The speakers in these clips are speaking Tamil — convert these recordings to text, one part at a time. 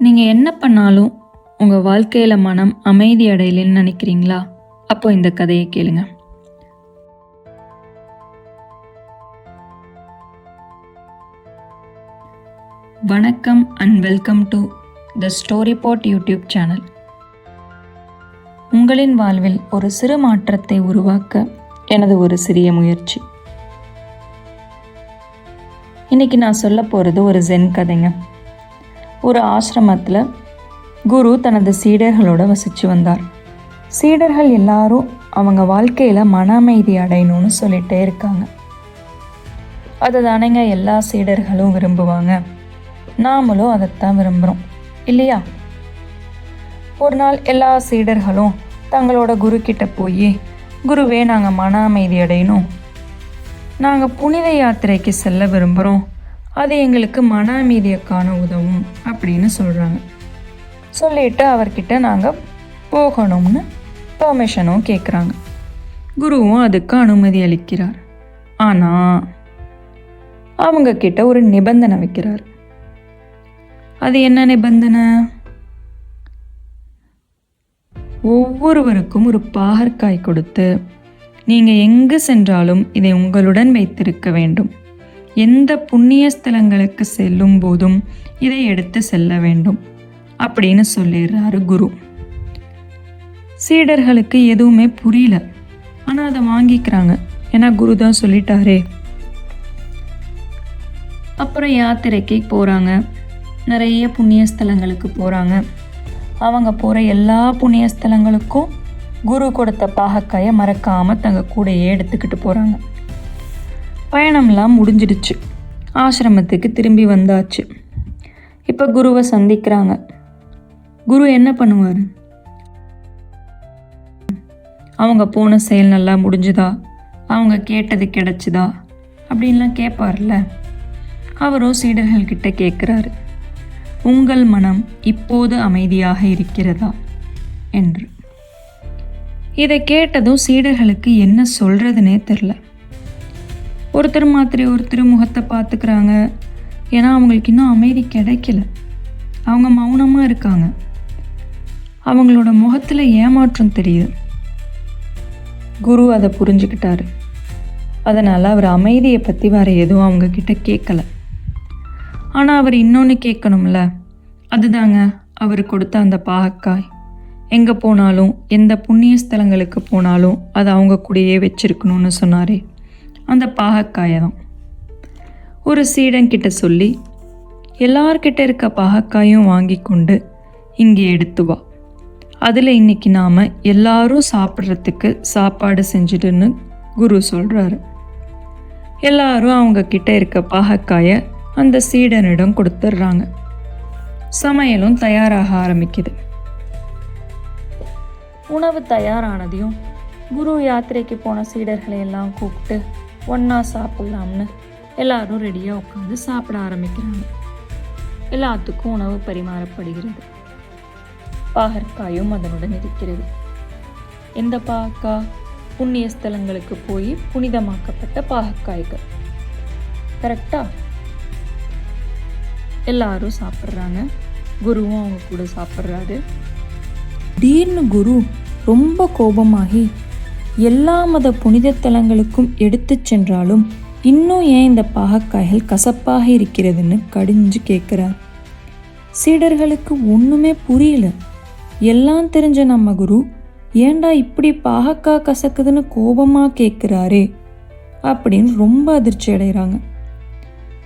நீங்கள் என்ன பண்ணாலும் உங்கள் வாழ்க்கையில் மனம் அமைதி அடையலைன்னு நினைக்கிறீங்களா? அப்போ இந்த கதையை கேளுங்க. வணக்கம் and welcome to the story bot YouTube channel. உங்களின் வாழ்வில் ஒரு சிறு மாற்றத்தை உருவாக்க எனது ஒரு சிறிய முயற்சி. இன்னைக்கு நான் சொல்ல போகிறது ஒரு ஜென் கதைங்க. ஒரு ஆசிரமத்தில் குரு தனது சீடர்களோடு வசித்து வந்தார். சீடர்கள் எல்லாரும் அவங்க வாழ்க்கையில் மன அமைதி அடையணும்னு சொல்லிட்டே இருக்காங்க. அதை தானேங்க எல்லா சீடர்களும் விரும்புவாங்க. நாமளும் அதைத்தான் விரும்புகிறோம் இல்லையா? ஒரு நாள் எல்லா சீடர்களும் தங்களோட குரு கிட்ட போய் குருவே நாங்கள் மன அமைதி அடையணும். நாங்கள் புனித யாத்திரைக்கு செல்ல விரும்புகிறோம் அது எங்களுக்கு மன அமைதியை காண உதவும் அப்படின்னு சொல்கிறாங்க சொல்லிட்டு அவர்கிட்ட நாங்கள் போகணும்னு பெர்மிஷனும் கேட்குறாங்க குருவும் அதுக்கு அனுமதி அளிக்கிறார். ஆனால் அவங்க கிட்ட ஒரு நிபந்தனை வைக்கிறார். அது என்ன நிபந்தனை? ஒவ்வொருவருக்கும் ஒரு பாகற்காய் கொடுத்து நீங்கள் எங்கு சென்றாலும் இதை உங்களுடன் வைத்திருக்க வேண்டும். எந்த புண்ணிய ஸ்தலங்களுக்கு செல்லும் போதும் இதை எடுத்து செல்ல வேண்டும் அப்படின்னு சொல்லிடுறாரு குரு. சீடர்களுக்கு எதுவுமே புரியல. ஆனால் அதை வாங்கிக்கிறாங்க. ஏன்னா குரு தான் சொல்லிட்டாரே. அப்புறம் யாத்திரைக்கு போகிறாங்க நிறைய புண்ணிய ஸ்தலங்களுக்கு போகிறாங்க அவங்க போகிற எல்லா புண்ணிய ஸ்தலங்களுக்கும் குரு கொடுத்த பாகக்காயை மறக்காமல் தங்க கூடையே எடுத்துக்கிட்டு போகிறாங்க பயணம்லாம் முடிஞ்சிடுச்சு. ஆசிரமத்துக்கு திரும்பி வந்தாச்சு. இப்போ குருவை சந்திக்கிறாங்க. குரு என்ன பண்ணுவார்? அவங்க போன செயல் நல்லா முடிஞ்சுதா? அவங்க கேட்டது கிடச்சிதா? அப்படின்லாம் கேட்பார்ல அவரும் சீடர்கள்கிட்ட கேட்குறாரு உங்கள் மனம் இப்போது அமைதியாக இருக்கிறதா? என்று. இதை கேட்டதும் சீடர்களுக்கு என்ன சொல்கிறதுனே தெரில. ஒருத்தர் மாத்திரை ஒருத்தர் முகத்தை பார்த்துக்கிறாங்க. ஏன்னா அவங்களுக்கு இன்னும் அமைதி கிடைக்கல. அவங்க மௌனமாக இருக்காங்க. அவங்களோட முகத்தில் ஏமாற்றம் தெரியுது. குரு அதை புரிஞ்சுக்கிட்டாரு. அதனால் அவர் அமைதியை பற்றி வேறு எதுவும் அவங்கக்கிட்ட கேட்கல. ஆனால் அவர் இன்னொன்று கேட்கணும்ல. அதுதாங்க அவர் கொடுத்த அந்த பாகக்காய் எங்கே போனாலும் எந்த புண்ணிய ஸ்தலங்களுக்கு போனாலும் அதை அவங்க கூடயே வச்சுருக்கணும்னு சொன்னாரே. அந்த பாகக்காயை தான் ஒரு சீடன்கிட்ட சொல்லி எல்லார்கிட்ட இருக்க பாகக்காயும் வாங்கி கொண்டு இங்கே எடுத்து வா. அதில் இன்றைக்கி நாம் எல்லாரும் சாப்பிட்றதுக்கு சாப்பாடு செஞ்சுடுன்னு குரு சொல்கிறாரு எல்லாரும் அவங்கக்கிட்ட இருக்க பாகக்காயை அந்த சீடனிடம் கொடுத்துட்றாங்க. சமையலும் தயாராக ஆரம்பிக்குது. உணவு தயாரானதையும் குரு யாத்திரைக்கு போன சீடர்களை எல்லாம் கூப்பிட்டு ஒன்றா சாப்பிட்லாம்னு எல்லாரும் ரெடியாக உட்காந்து சாப்பிட ஆரம்பிக்கிறாங்க. எல்லாத்துக்கும் உணவு பரிமாறப்படுகிறது. பாகற்காயும் அதனுடன் இருக்கிறது. எந்த பாகக்கா? புண்ணிய ஸ்தலங்களுக்கு போய் புனிதமாக்கப்பட்ட பாகக்காய்கள் கரெக்டா எல்லாரும் சாப்பிட்றாங்க. குருவும் அவங்க கூட சாப்பிட்றாரு. திடீர்னு குரு ரொம்ப கோபமாகி எல்லா மத புனித தலங்களுக்கும் எடுத்துச் சென்றாலும் இன்னும் ஏன் இந்த பாகக்காய்கள் கசப்பாக இருக்கிறதுன்னு கடிஞ்சு கேட்குறார். சீடர்களுக்கு ஒன்றுமே புரியல. எல்லாம் தெரிஞ்ச நம்ம குரு ஏன்டா இப்படி பாகக்காய் கசக்குதுன்னு கோபமாக கேட்குறாரே? அப்படின்னு ரொம்ப அதிர்ச்சி அடைகிறாங்க.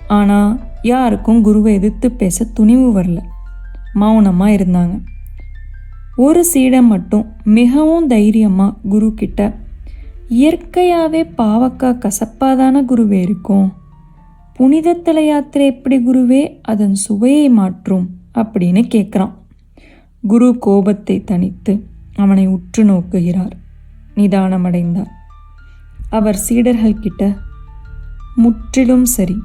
ஆனால் யாருக்கும் குருவை எதிர்த்து பேச துணிவு வரல. மௌனமாக இருந்தாங்க. ஒரு சீடை மட்டும் மிகவும் தைரியமாக குரு கிட்ட இயற்கையாகவே பாவக்காய் கசப்பாதான குருவே இருக்கும். புனித தல யாத்திரை எப்படி குருவே? அதன் சுவையை மாற்றும் அப்படின்னு கேட்குறான் குரு கோபத்தை தணித்து அவனை உற்று நோக்குகிறார். நிதானமடைந்தார். அவர் சீடர்கள் கிட்ட முற்றிலும் சரி.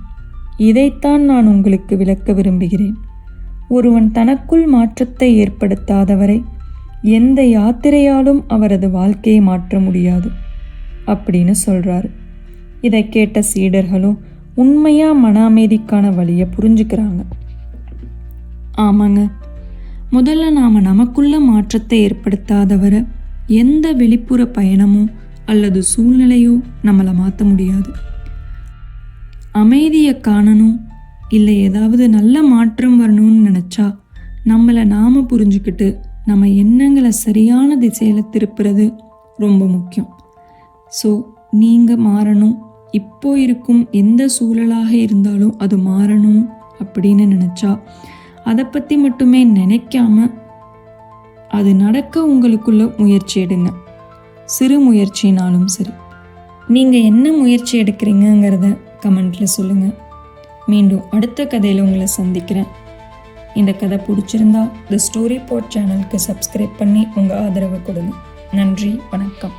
இதைத்தான் நான் உங்களுக்கு விளக்க விரும்புகிறேன். ஒருவன் தனக்குள் மாற்றத்தை ஏற்படுத்தாதவரை எந்த யாத்திரையாலும் அவரது வாழ்க்கையை மாற்ற முடியாது. அப்படின்னு சொல்கிறாரு இதை கேட்ட சீடர்களும் உண்மையாக மன அமைதிக்கான வழியை புரிஞ்சுக்கிறாங்க. ஆமாங்க. முதல்ல நாம் நமக்குள்ள மாற்றத்தை ஏற்படுத்தாதவரை எந்த வெளிப்புற பயணமோ அல்லது சூழ்நிலையோ நம்மளை மாற்ற முடியாது. அமைதியை காணணும் இல்லை ஏதாவது நல்ல மாற்றம் வரணும்னு நினச்சா நம்மளை நாம் புரிஞ்சுக்கிட்டு நம்ம எண்ணங்களை சரியான திசையில் திருப்புறது ரொம்ப முக்கியம். ஸோ நீங்கள் மாறணும். இப்போ இருக்கும் எந்த சூழலாக இருந்தாலும் அது மாறணும் அப்படின்னு நினச்சா அதை பற்றி மட்டுமே நினைக்காம அது நடக்க உங்களுக்குள்ள முயற்சி எடுங்க. சிறு முயற்சினாலும் சரி. நீங்கள் என்ன முயற்சி எடுக்கிறீங்கங்கிறத கமெண்ட்டில் சொல்லுங்கள் மீண்டும் அடுத்த கதையில் உங்களை சந்திக்கிறேன். இந்த கதை பிடிச்சிருந்தா த ஸ்டோரி போட் சேனலுக்கு சப்ஸ்கிரைப் பண்ணி உங்கள் ஆதரவை கொடுங்க. நன்றி வணக்கம்.